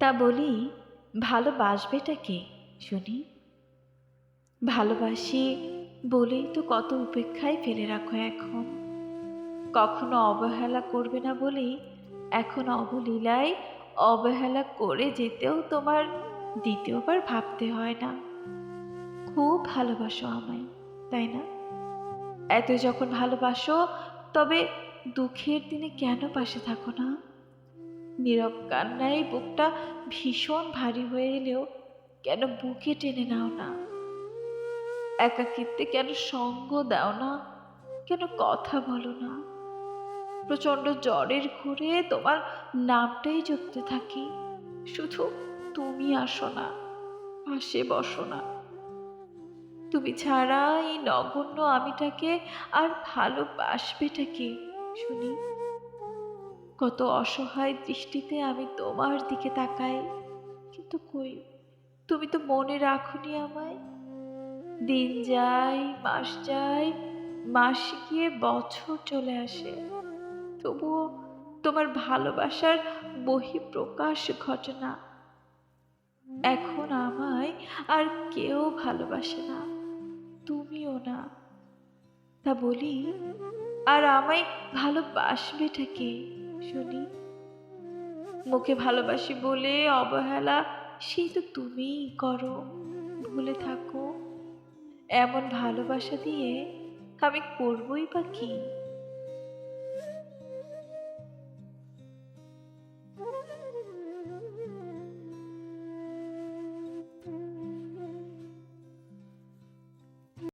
তা বলি, ভালোবাসবেটা কে, শুনি? ভালোবাসি বলেই তো কত উপেক্ষায় ফেলে রাখো এখন। কখনো অবহেলা করবে না বলেই এখন অবলীলায় অবহেলা করে যেতেও তোমার দ্বিতীয়বার ভাবতে হয় না। খুব ভালোবাসো আমায়, তাই না? এত যখন ভালোবাসো, তবে দুঃখের দিনে কেন পাশে থাকো না? নীরব কান্নায় বুকটা ভীষণ ভারী হয়ে এলেও কেন বুকে টেনে নাও না? একাকিত্বে কেন সঙ্গ দাও না? কেন কথা বলো না? প্রচণ্ড জ্বরের ঘুরে তোমার নামটাই জপতে থাকি। শুধু তুমি আসো না, পাশে বসো না। তুমি ছাড়া এই নগণ্য আমিটাকে আর ভালোবাসবেটাকে শুনি? কত অসহায় দৃষ্টিতে আমি তোমার দিকে তাকাই। কিন্তু কই, তুমি তো মনে রাখনি আমায়। দিন যায়, মাস যায়, মাস গিয়ে বছর চলে আসে। তবুও তোমার ভালোবাসার বহিঃপ্রকাশ ঘটে না। এখন আমায় আর কেউ ভালোবাসে না, তুমিও না। তা বলি, আর আমায় ভালোবাসবেটা কে? শুনি মুখে ভালোবাসি বলে অবহেলা সেই তো তুমিই করো, ভুলে থাকো। এমন ভালোবাসা দিয়ে আমি করবই বা কি?